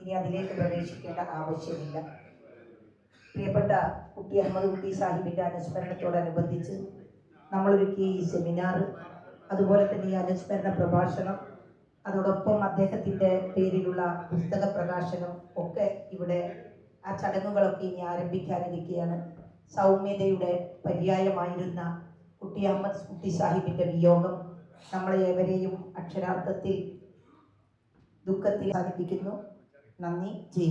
ഇനി അതിലേക്ക് പ്രവേശിക്കേണ്ട ആവശ്യമില്ല. പ്രിയപ്പെട്ട കുട്ടി അഹമ്മദ് കുട്ടി സാഹിബിന്റെ അനുസ്മരണത്തോടനുബന്ധിച്ച് നമ്മളൊരുക്കിയ ഈ സെമിനാർ അതുപോലെ തന്നെ ഈ അനുസ്മരണ പ്രഭാഷണം അതോടൊപ്പം അദ്ദേഹത്തിന്റെ പേരിലുള്ള പുസ്തക പ്രകാശനം ഒക്കെ ഇവിടെ ആ ചടങ്ങുകളൊക്കെ ഇനി ആരംഭിക്കാനിരിക്കുകയാണ്. സൗമ്യതയുടെ പര്യായമായിരുന്ന കുട്ടി അഹമ്മദ് കുട്ടി സാഹിബിന്റെ വിയോഗം നമ്മളെ ഏവരെയും അക്ഷരാർത്ഥത്തിൽ ദുഃഖത്തിൽ സാധിപ്പിക്കുന്നു. നന്ദി. ജയ്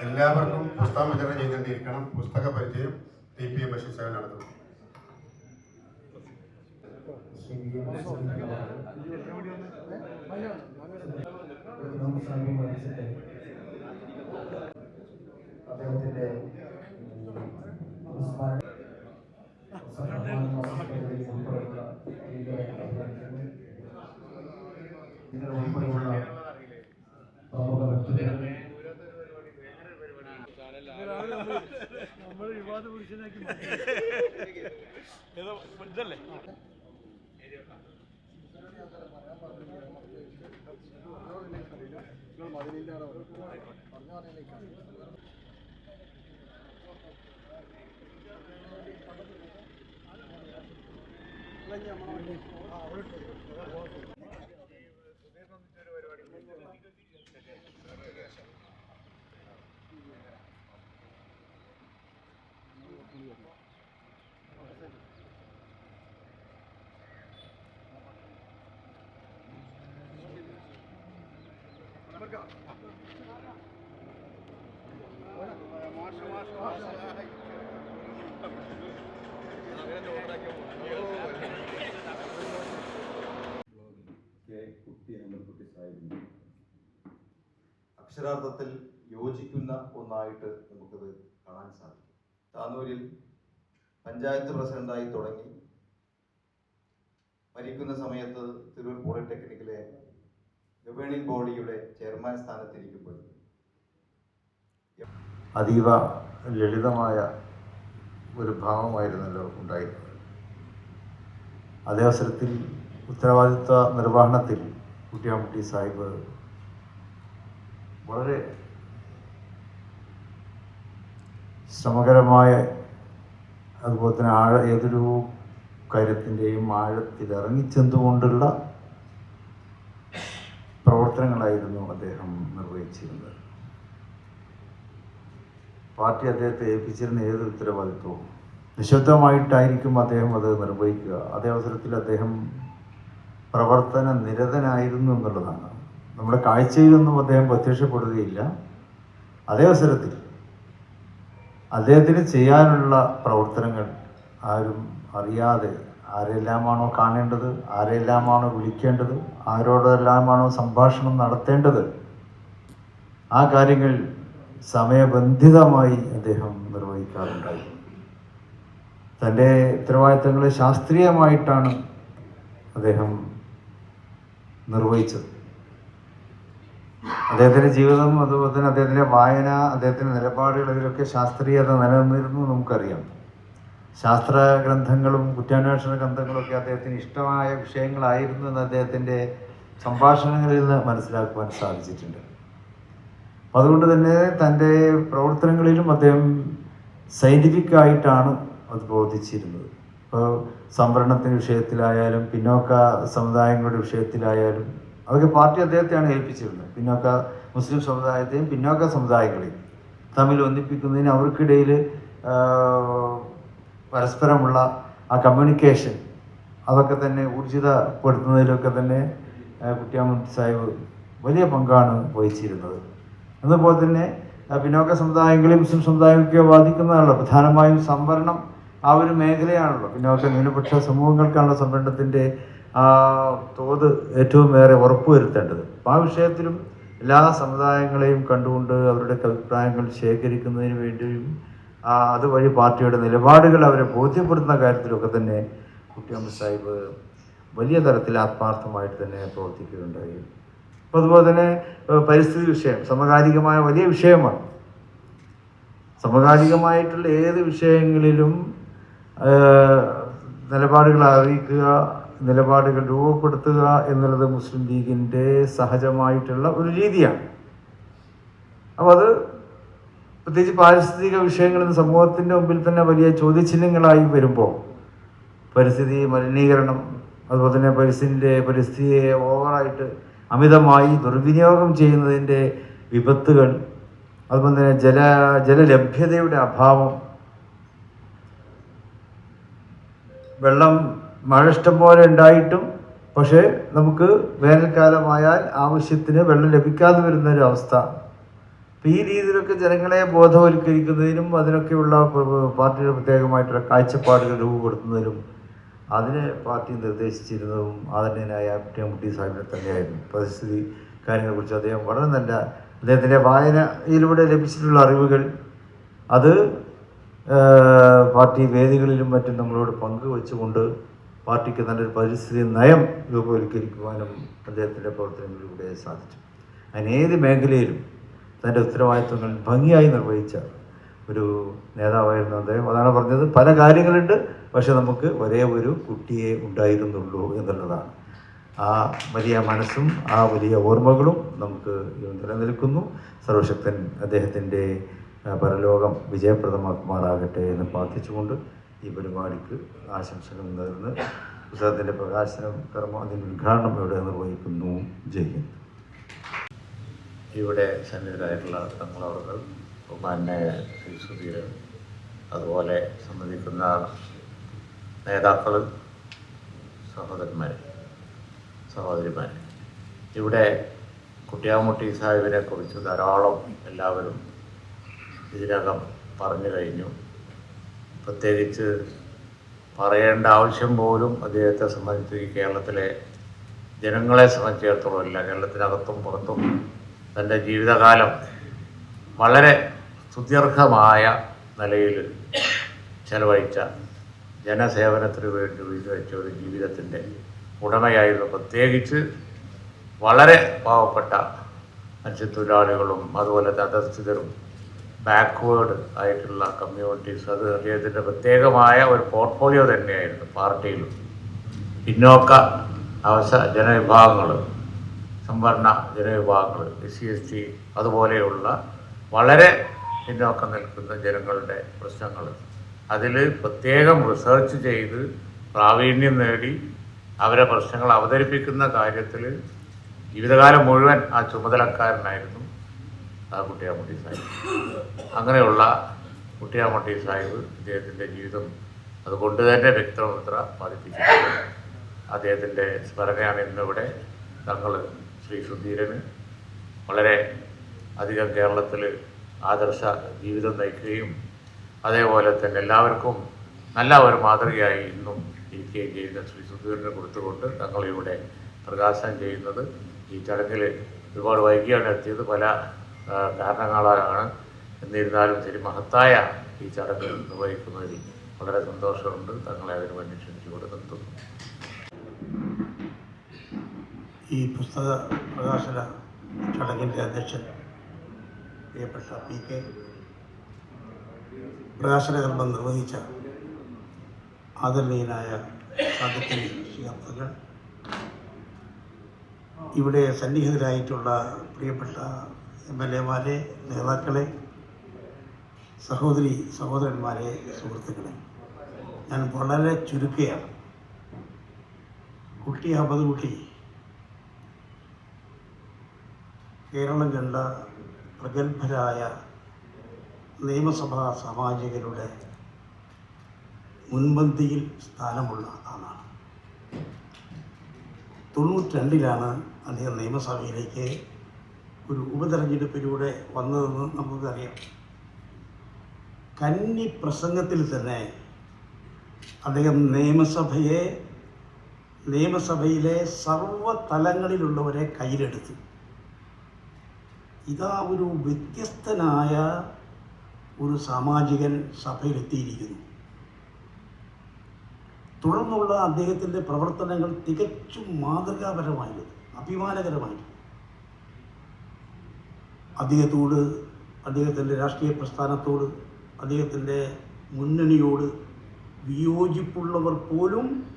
എല്ലാവർക്കും പുസ്തകം വിതരണം ചെയ്തുകൊണ്ടിരിക്കണം പുസ്തക പരിചയം T P M Basheer Sahib നടത്തും അദ്ദേഹത്തിന്റെ നമ്മൾ വിവാദ പുരുഷനാക്കി ഇതല്ലേ? അക്ഷരാർത്ഥത്തിൽ യോജിക്കുന്ന ഒന്നായിട്ട് നമുക്കത് കാണാൻ സാധിക്കും. താനൂരിൽ പഞ്ചായത്ത് പ്രസിഡന്റായി തുടങ്ങി. മരിക്കുന്ന സമയത്ത് തിരൂർ പോളിടെക്നിക്കിലെ ഗവേണിംഗ് ബോഡിയുടെ ചെയർമാൻ സ്ഥാനത്തിരിക്കുമ്പോൾ. അതീവ ലളിതമായ ഒരു ഭാവമായിരുന്നല്ലോ ഉണ്ടായിരുന്നത്. അതേ അവസരത്തിൽ ഉത്തരവാദിത്വ നിർവഹണത്തിൽ കുട്ടിയാമ്പട്ടി സാഹിബ് വളരെ ശ്രമകരമായ അതുപോലെ തന്നെ ആഴ ഏതൊരു കാര്യത്തിന്റെയും ആഴത്തിൽ ഇറങ്ങിച്ചെന്നുകൊണ്ടുള്ള പ്രവർത്തനങ്ങളായിരുന്നു അദ്ദേഹം നിർവഹിച്ചിരുന്നത്. പാർട്ടി അദ്ദേഹത്തെ ഏൽപ്പിച്ചിരുന്ന ഏത് ഉത്തരവാദിത്വവും നിശബ്ദമായിട്ടായിരിക്കും അദ്ദേഹം അത് നിർവഹിക്കുക. അതേ അവസരത്തിൽ അദ്ദേഹം പ്രവർത്തന നിരതനായിരുന്നു എന്നുള്ളതാണ്. നമ്മുടെ കാഴ്ചയിലൊന്നും അദ്ദേഹം പ്രത്യക്ഷപ്പെടുകയില്ല. അതേ അവസരത്തിൽ അദ്ദേഹത്തിന് ചെയ്യാനുള്ള പ്രവർത്തനങ്ങൾ ആരും അറിയാതെ ആരെല്ലാമാണോ കാണേണ്ടത്? ആരെല്ലാമാണോ വിളിക്കേണ്ടത്? ആരോടെല്ലാമാണോ സംഭാഷണം നടത്തേണ്ടത്? ആ കാര്യങ്ങൾ സമയബന്ധിതമായി അദ്ദേഹം നിർവഹിക്കാറുണ്ടായി. തന്റെ ഉത്തരവാദിത്തങ്ങളെ ശാസ്ത്രീയമായിട്ടാണ് അദ്ദേഹം നിർവഹിച്ചത്. അദ്ദേഹത്തിന്റെ ജീവിതം അതുപോലെ തന്നെ അദ്ദേഹത്തിന്റെ വായന അദ്ദേഹത്തിന്റെ നിലപാടുകൾ ശാസ്ത്രീയത നിലനിന്നിരുന്നു നമുക്കറിയാം. ശാസ്ത്ര ഗ്രന്ഥങ്ങളും കുറ്റാന്വേഷണ ഗ്രന്ഥങ്ങളൊക്കെ അദ്ദേഹത്തിന് ഇഷ്ടമായ വിഷയങ്ങളായിരുന്നു എന്ന് അദ്ദേഹത്തിന്റെ സംഭാഷണങ്ങളിൽ നിന്ന് മനസ്സിലാക്കുവാൻ സാധിച്ചിട്ടുണ്ട്. അതുകൊണ്ട് തന്നെ തന്റെ പ്രവർത്തനങ്ങളിലും അദ്ദേഹം സയന്റിഫിക് ആയിട്ടാണ് അത് ബോധിച്ചിരുന്നത്. ഇപ്പോൾ സംവരണത്തിന്റെ വിഷയത്തിലായാലും പിന്നോക്ക സമുദായങ്ങളുടെ വിഷയത്തിലായാലും അതൊക്കെ പാർട്ടി അദ്ദേഹത്തെയാണ് ഏൽപ്പിച്ചിരുന്നത്. പിന്നോക്ക മുസ്ലിം സമുദായത്തെയും പിന്നോക്ക സമുദായങ്ങളെയും തമ്മിൽ ഒന്നിപ്പിക്കുന്നതിന് അവർക്കിടയിൽ പരസ്പരമുള്ള ആ കമ്മ്യൂണിക്കേഷൻ അതൊക്കെ തന്നെ ഊർജിതപ്പെടുത്തുന്നതിലൊക്കെ തന്നെ ആ, കുട്ടിയാമൂർത്തി സാഹിബ് വലിയ പങ്കാണ് വഹിച്ചിരുന്നത്. അതുപോലെ തന്നെ പിന്നോക്ക സമുദായങ്ങളെ മുസ്ലിം സമുദായമൊക്കെ ബാധിക്കുന്നതാണല്ലോ പ്രധാനമായും സംവരണം ആ ഒരു മേഖലയാണല്ലോ. പിന്നോക്ക ന്യൂനപക്ഷ സമൂഹങ്ങൾക്കാണല്ലോ സംവരണത്തിന്റെ ആ തോത് ഏറ്റവും ഏറെ ഉറപ്പുവരുത്തേണ്ടത്. ആ വിഷയത്തിലും എല്ലാ സമുദായങ്ങളെയും കണ്ടുകൊണ്ട് അവരുടെ അഭിപ്രായങ്ങൾ ശേഖരിക്കുന്നതിന് വേണ്ടിയും അതുവഴി പാർട്ടിയുടെ നിലപാടുകൾ അവരെ ബോധ്യപ്പെടുത്തുന്ന കാര്യത്തിലൊക്കെ തന്നെ കുട്ടിയമ്മ സാഹിബ് വലിയ തരത്തിൽ ആത്മാർത്ഥമായിട്ട് തന്നെ പ്രവർത്തിക്കുകയുണ്ടായി. അപ്പോൾ അതുപോലെ തന്നെ പരിസ്ഥിതി വിഷയം സമകാലികമായ വലിയ വിഷയമാണ്. സമകാലികമായിട്ടുള്ള ഏത് വിഷയങ്ങളിലും നിലപാടുകൾ അറിയിക്കുക നിലപാടുകൾ രൂപപ്പെടുത്തുക എന്നുള്ളത് മുസ്ലിം ലീഗിന്റെ സഹജമായിട്ടുള്ള ഒരു രീതിയാണ്. അപ്പോൾ അത് പ്രത്യേകിച്ച് പാരിസ്ഥിതിക വിഷയങ്ങൾ സമൂഹത്തിന്റെ മുമ്പിൽ തന്നെ വലിയ ചോദ്യചിഹ്നങ്ങളായി വരുമ്പോൾ പരിസ്ഥിതി മലിനീകരണം അതുപോലെ തന്നെ പരിസ്ഥിതിന്റെ പരിസ്ഥിതിയെ ഓവറായിട്ട് അമിതമായി ദുർവിനിയോഗം ചെയ്യുന്നതിന്റെ വിപത്തുകൾ അതുപോലെ തന്നെ ജല ജലലഭ്യതയുടെ അഭാവം വെള്ളം മഴ ഇഷ്ടം പോലെ ഉണ്ടായിട്ടും പക്ഷേ നമുക്ക് വേനൽക്കാലമായാൽ ആവശ്യത്തിന് വെള്ളം ലഭിക്കാതെ വരുന്ന ഒരു അവസ്ഥ. അപ്പോൾ ഈ രീതിയിലൊക്കെ ജനങ്ങളെ ബോധവൽക്കരിക്കുന്നതിനും അതിനൊക്കെയുള്ള പാർട്ടിയുടെ പ്രത്യേകമായിട്ടുള്ള കാഴ്ചപ്പാടുകൾ രൂപപ്പെടുത്തുന്നതിനും അതിന് പാർട്ടി നിർദ്ദേശിച്ചിരുന്നതും ആദരണീയനായ കുട്ടിയംകുട്ടി സാഹിബിനെ തന്നെയായിരുന്നു. പരിസ്ഥിതി കാര്യങ്ങളെക്കുറിച്ച് അദ്ദേഹം വളരെ നല്ല അദ്ദേഹത്തിന്റെ വായനയിലൂടെ ലഭിച്ചിട്ടുള്ള അറിവുകൾ അത് പാർട്ടി വേദികളിലും മറ്റും നമ്മളോട് പങ്കുവെച്ചുകൊണ്ട് പാർട്ടിക്ക് നല്ലൊരു പരിസ്ഥിതി നയം രൂപവൽക്കരിക്കുവാനും അദ്ദേഹത്തിന്റെ പ്രവർത്തനങ്ങളിലൂടെ സാധിച്ചു. അതിനേത് മേഖലയിലും തന്റെ ഉത്തരവാദിത്വങ്ങൾ ഭംഗിയായി നിർവഹിച്ച ഒരു നേതാവായിരുന്നു അദ്ദേഹം. അതാണ് പറഞ്ഞത്. പല കാര്യങ്ങളുണ്ട്. പക്ഷെ നമുക്ക് ഒരേ ഒരു കുട്ടിയെ ഉണ്ടായിരുന്നുള്ളൂ എന്നുള്ളതാണ്. ആ വലിയ മനസ്സും ആ വലിയ ഓർമ്മകളും നമുക്ക് നിലനിൽക്കുന്നു. സർവശക്തൻ അദ്ദേഹത്തിന്റെ പരലോകം വിജയപ്രദമാക്കുമാറാകട്ടെ എന്ന് പ്രാർത്ഥിച്ചുകൊണ്ട് ഈ പരിപാടിക്ക് ആശംസകൾ നേർന്ന് പുസ്തകത്തിന്റെ പ്രകാശനം കർമ്മ അതിന്റെ ഉദ്ഘാടനം ഇവിടെ നിർവഹിക്കുന്നു. ജയ് ഇവിടെ സന്നിഹിതരായിട്ടുള്ള തങ്ങളവർക്ക് ബഹുമാനെ ശ്രീ സുധീരൻ അതുപോലെ സംബന്ധിക്കുന്ന നേതാക്കൾ സഹോദരന്മാർ സഹോദരിമാർ ഇവിടെ കുട്ടിയാമുട്ടി സാഹിബിനെ കുറിച്ച് ധാരാളം എല്ലാവരും ഇതിനകം പറഞ്ഞു കഴിഞ്ഞു. പ്രത്യേകിച്ച് പറയേണ്ട ആവശ്യം പോലും അദ്ദേഹത്തെ സംബന്ധിച്ച് ഈ കേരളത്തിലെ ജനങ്ങളെ സംബന്ധിച്ചിടത്തോളം ഇല്ല കേരളത്തിനകത്തും പുറത്തും തന്റെ ജീവിതകാലം വളരെ സ്തുത്യർഹമായ നിലയിൽ ചെലവഴിച്ച ജനസേവനത്തിന് വേണ്ടി വീഴ്ച ഒരു ജീവിതത്തിന്റെ ഉടമയായിരുന്നു. പ്രത്യേകിച്ച് വളരെ പാവപ്പെട്ട മത്സ്യത്തൊഴിലാളികളും അതുപോലെ തടസ്ഥിതരും ബാക്ക്വേഡ് ആയിട്ടുള്ള കമ്മ്യൂണിറ്റീസ് അത് അദ്ദേഹത്തിന്റെ പ്രത്യേകമായ ഒരു പോർട്ട്ഫോളിയോ തന്നെയായിരുന്നു പാർട്ടിയിലും. പിന്നോക്ക അവസ ജനവിഭാഗങ്ങൾ സംവരണ ജനവിഭാഗങ്ങൾ എസ് സി എസ് ടി അതുപോലെയുള്ള വളരെ പിന്നോക്കം നിൽക്കുന്ന ജനങ്ങളുടെ പ്രശ്നങ്ങൾ. അതിൽ പ്രത്യേകം റിസർച്ച് ചെയ്ത് പ്രാവീണ്യം നേടി അവരെ പ്രശ്നങ്ങൾ അവതരിപ്പിക്കുന്ന കാര്യത്തിൽ ജീവിതകാലം മുഴുവൻ ആ ചുമതലക്കാരനായിരുന്നു ആ കുട്ടിയാമുട്ടി സാഹിബ്. അങ്ങനെയുള്ള കുട്ടിയാമുട്ടി സാഹിബ് അദ്ദേഹത്തിന്റെ ജീവിതം അതുകൊണ്ട് തന്നെ വ്യക്തമുദ്ര പതിപ്പിച്ചിട്ടുണ്ട് അദ്ദേഹത്തിന്റെ സ്മരണയാണ് ഇന്നിവിടെ തങ്ങൾ ശ്രീ സുധീരന് വളരെ അധികം കേരളത്തിൽ ആദർശ ജീവിതം നയിക്കുകയും അതേപോലെ തന്നെ എല്ലാവർക്കും നല്ല ഒരു മാതൃകയായി ഇന്നും ഇരിക്കുകയും ചെയ്യുന്ന ശ്രീ സുധീരന് കൊടുത്തുകൊണ്ട് തങ്ങളിവിടെ പ്രകാശനം ചെയ്യുന്നത്. ഈ ചടങ്ങിൽ ഒരുപാട് വൈകിയാണ് എത്തിയത്. പല കാരണങ്ങളാണ് എന്നിരുന്നാലും ശരി മഹത്തായ ഈ ചടങ്ങ് നിർവഹിക്കുന്നതിൽ വളരെ സന്തോഷമുണ്ട്. തങ്ങളെ അതിനു വേണ്ടി ക്ഷണിച്ചുകൊണ്ട് ഈ പുസ്തക പ്രകാശന ചടങ്ങിന്റെ അധ്യക്ഷൻ പ്രിയപ്പെട്ട പി കെ പ്രകാശനകർമ്മം നിർവഹിച്ച ആദരണീയനായ സാദിഖലി ശിഹാബ്ദങ്ങൾ ഇവിടെ സന്നിഹിതരായിട്ടുള്ള പ്രിയപ്പെട്ട എം എൽ എമാരെ നേതാക്കളെ സഹോദരി സഹോദരന്മാരെ സുഹൃത്തുക്കളെ ഞാൻ വളരെ ചുരുക്കുകയാണ് കുട്ടി അഹമ്മദ് കുട്ടി കേരളം കണ്ട പ്രഗത്ഭരായ നിയമസഭാ സാമാജികരുടെ മുൻപന്തിയിൽ സ്ഥാനമുള്ള ആളാണ്. തൊണ്ണൂറ്റി രണ്ടിലാണ് അദ്ദേഹം നിയമസഭയിലേക്ക് ഒരു ഉപതെരഞ്ഞെടുപ്പിലൂടെ വന്നതെന്ന് നമുക്കറിയാം. കന്നി പ്രസംഗത്തിൽ തന്നെ അദ്ദേഹം നിയമസഭയെ നിയമസഭയിലെ സർവ തലങ്ങളിലുള്ളവരെ കയ്യിലെടുത്തു. ഇതാ ഒരു വ്യത്യസ്തനായ ഒരു സാമാജികൻ സഭയിലെത്തിയിരിക്കുന്നു. തുടർന്നുള്ള അദ്ദേഹത്തിന്റെ പ്രവർത്തനങ്ങൾ തികച്ചും മാതൃകാപരമായിരുന്നു അഭിമാനകരമായിരുന്നു. അദ്ദേഹത്തോട് അദ്ദേഹത്തിന്റെ രാഷ്ട്രീയ പ്രസ്ഥാനത്തോട് അദ്ദേഹത്തിന്റെ മുന്നണിയോട് വിയോജിപ്പുള്ളവർ പോലും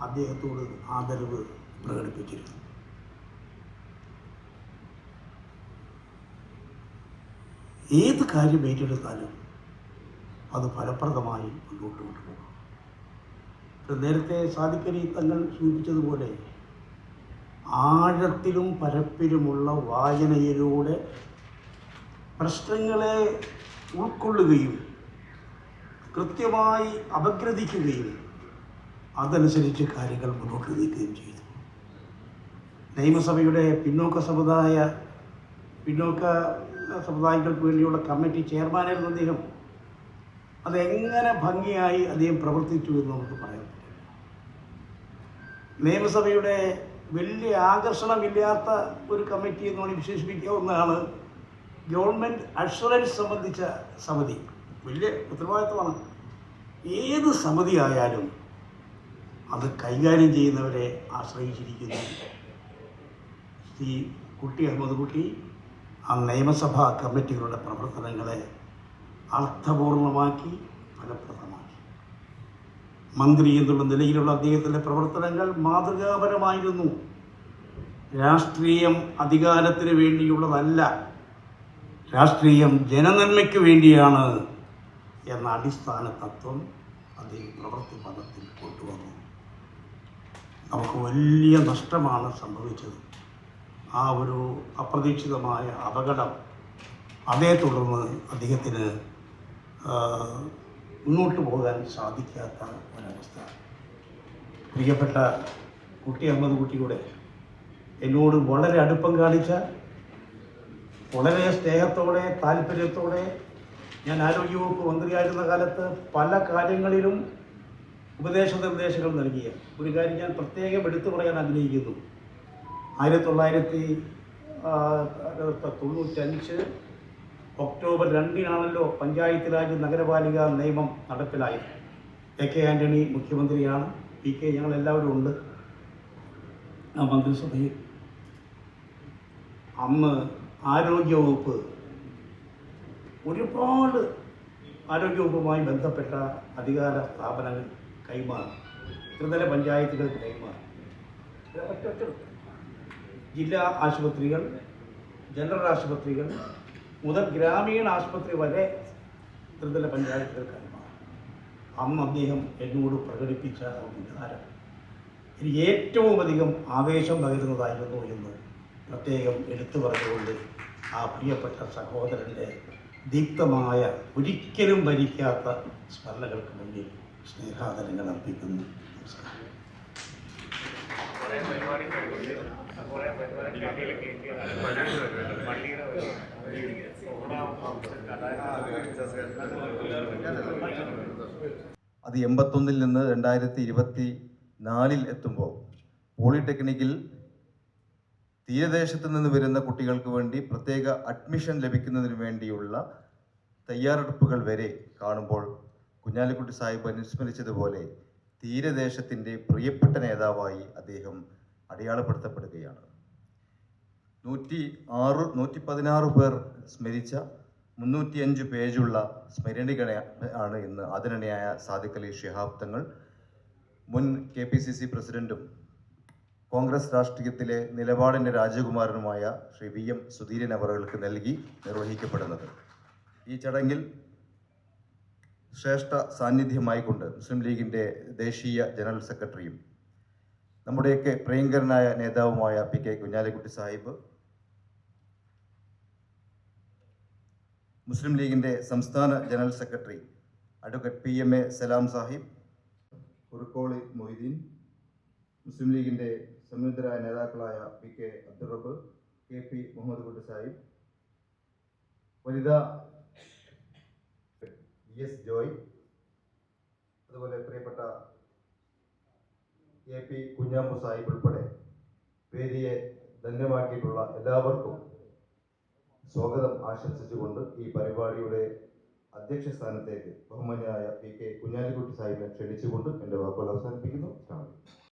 അദ്ദേഹത്തോട് ആദരവ് പ്രകടിപ്പിച്ചിരുന്നു. ഏത് കാര്യം ഏറ്റെടുത്താലും അത് ഫലപ്രദമായി മുന്നോട്ട് കൊണ്ടുപോകും. നേരത്തെ സാധിക്കരി തങ്ങൾ സൂചിപ്പിച്ചതുപോലെ ആഴത്തിലും പരപ്പിലുമുള്ള വായനയിലൂടെ പ്രശ്നങ്ങളെ ഉൾക്കൊള്ളുകയും കൃത്യമായി അപഗ്രഥിക്കുകയും അതനുസരിച്ച് കാര്യങ്ങൾ മുന്നോട്ട് നീക്കുകയും ചെയ്തു. നിയമസഭയുടെ പിന്നോക്ക സമുദായ പിന്നോക്ക സമുദായങ്ങൾക്ക് വേണ്ടിയുള്ള കമ്മിറ്റി ചെയർമാനായിരുന്നു അദ്ദേഹം. അതെങ്ങനെ ഭംഗിയായി അദ്ദേഹം പ്രവർത്തിച്ചു എന്ന് നമുക്ക് പറയാം നിയമസഭയുടെ വലിയ ആകർഷണമില്ലാത്ത ഒരു കമ്മിറ്റി എന്ന് വേണമെങ്കിൽ വിശേഷിപ്പിക്കാവുന്നതാണ് ഗവൺമെന്റ് അഷുറൻസ് സംബന്ധിച്ച സമിതി. വലിയ ഉത്തരവാദിത്വമാണ് ഏത് സമിതി ആയാലും അത് കൈകാര്യം ചെയ്യുന്നവരെ ആശ്രയിച്ചിരിക്കുന്നു. ശ്രീ കുട്ടി അഹമ്മദ് കുട്ടി ആ നിയമസഭാ കമ്മിറ്റികളുടെ പ്രവർത്തനങ്ങളെ അർത്ഥപൂർണമാക്കി ഫലപ്രദമാക്കി. മന്ത്രി എന്നുള്ള നിലയിലുള്ള അദ്ദേഹത്തിന്റെ പ്രവർത്തനങ്ങൾ മാതൃകാപരമായിരുന്നു. രാഷ്ട്രീയം അധികാരത്തിന് വേണ്ടിയുള്ളതല്ല. രാഷ്ട്രീയം ജനനന്മയ്ക്ക് വേണ്ടിയാണ് എന്ന അടിസ്ഥാന തത്വം അദ്ദേഹം പ്രവൃത്തി പദത്തിൽ കൊണ്ടുവന്നു. നമുക്ക് വലിയ നഷ്ടമാണ് സംഭവിച്ചത്. ആ ഒരു അപ്രതീക്ഷിതമായ അപകടം അതേ തുടർന്ന് അദ്ദേഹത്തിന് മുന്നോട്ട് പോകാൻ സാധിക്കാത്ത ഒരവസ്ഥ. പ്രിയപ്പെട്ട കുട്ടി അഹമ്മദ് കുട്ടിയുടെ എന്നോട് വളരെ അടുപ്പം കാണിച്ച വളരെ സ്നേഹത്തോടെ താല്പര്യത്തോടെ ഞാൻ ആരോഗ്യവകുപ്പ് മന്ത്രിയായിരുന്ന കാലത്ത് പല കാര്യങ്ങളിലും ഉപദേശ നിർദ്ദേശങ്ങൾ നൽകിയ ഒരു കാര്യം ഞാൻ പ്രത്യേകം എടുത്തു പറയാൻ ആഗ്രഹിക്കുന്നു. ആയിരത്തി തൊള്ളായിരത്തി തൊണ്ണൂറ്റഞ്ച് ഒക്ടോബർ രണ്ടിനാണല്ലോ പഞ്ചായത്ത് രാജ് നഗരപാലിക നിയമം നടപ്പിലായത്. എ കെ ആന്റണി മുഖ്യമന്ത്രിയാണ്. പി കെ ഞങ്ങളെല്ലാവരും ഉണ്ട്. ആ മന്ത്രിസഭയിൽ. അന്ന് ആരോഗ്യവകുപ്പ് ഒരുപാട് ആരോഗ്യവകുപ്പുമായി ബന്ധപ്പെട്ട അധികാര സ്ഥാപനങ്ങൾ കൈമാറി. ത്രിതല പഞ്ചായത്തുകൾ കൈമാറി. ഒറ്റ ജില്ലാ ആശുപത്രികൾ ജനറൽ ആശുപത്രികൾ മുതൽ ഗ്രാമീണ ആശുപത്രി വരെ ത്രിതല പഞ്ചായത്തുകൾ കൈമാറി അന്ന് അദ്ദേഹം എന്നോട് പ്രകടിപ്പിച്ച വികാരം എനിക്ക് ഏറ്റവും അധികം ആവേശം പകരുന്നതായിരുന്നു എന്ന് പ്രത്യേകം എടുത്തു പറഞ്ഞുകൊണ്ട് ആ പ്രിയപ്പെട്ട സഹോദരന്റെ ദീപ്തമായ ഒരിക്കലും ഭരിക്കാത്ത സ്മരണകൾക്ക് മുന്നിൽ സ്നേഹാദരങ്ങൾ അർപ്പിക്കുന്നു. നമസ്കാരം. അത് എൺപത്തൊന്നിൽ നിന്ന് രണ്ടായിരത്തി ഇരുപത്തി നാലിൽ എത്തുമ്പോൾ പോളിടെക്നിക്കിൽ തീരദേശത്ത് നിന്ന് വരുന്ന കുട്ടികൾക്ക് വേണ്ടി പ്രത്യേക അഡ്മിഷൻ ലഭിക്കുന്നതിന് വേണ്ടിയുള്ള തയ്യാറെടുപ്പുകൾ വരെ കാണുമ്പോൾ കുഞ്ഞാലിക്കുട്ടി സാഹിബ് അനുസ്മരിച്ചതുപോലെ തീരദേശത്തിന്റെ പ്രിയപ്പെട്ട നേതാവായി അദ്ദേഹം അടയാളപ്പെടുത്തപ്പെടുകയാണ്. നൂറ്റി ആറ് നൂറ്റി പതിനാറ് പേർ സ്മരിച്ച മുന്നൂറ്റിയഞ്ച് പേജുള്ള സ്മരണിക ആണ് ഇന്ന് ആദരണീയായ സാദിഖ് അലി ഷിഹാബ് തങ്ങൾ. മുൻ കെ പി സി സി പ്രസിഡന്റും കോൺഗ്രസ് രാഷ്ട്രീയത്തിലെ നിലപാടിന്റെ രാജകുമാരനുമായ ശ്രീ വി എം സുധീരൻ അവറുകൾക്ക് നൽകി നിർവഹിക്കപ്പെടുന്നത്. ഈ ചടങ്ങിൽ ശ്രേഷ്ഠ സാന്നിധ്യമായിക്കൊണ്ട് മുസ്ലിം ലീഗിന്റെ ദേശീയ ജനറൽ സെക്രട്ടറിയും നമ്മുടെയൊക്കെ പ്രിയങ്കരനായ നേതാവുമായ പി കെ കുഞ്ഞാലിക്കുട്ടി സാഹിബ് മുസ്ലിം ലീഗിന്റെ സംസ്ഥാന general secretary advocate P M A Salam Sahib Kurukkoli Moideen Muslim ലീഗിന്റെ സംയുക്തരായ നേതാക്കളായ P K Abdurabb K P Muhammad Kutty Sahib വനിതാ ഇ എസ് ജോയ് അതുപോലെ പ്രിയപ്പെട്ട എ പി കുഞ്ഞാമ്പു സാഹിബ് ഉൾപ്പെടെ വേദിയെ ധന്യമാക്കിയിട്ടുള്ള എല്ലാവർക്കും സ്വാഗതം ആശംസിച്ചുകൊണ്ട് ഈ പരിപാടിയുടെ അധ്യക്ഷ സ്ഥാനത്തേക്ക് ബഹുമാന്യനായ പി കെ കുഞ്ഞാലിക്കുട്ടി സാഹിബിനെ ക്ഷണിച്ചുകൊണ്ട് എന്റെ വാക്കുകൾ അവസാനിപ്പിക്കുന്നു.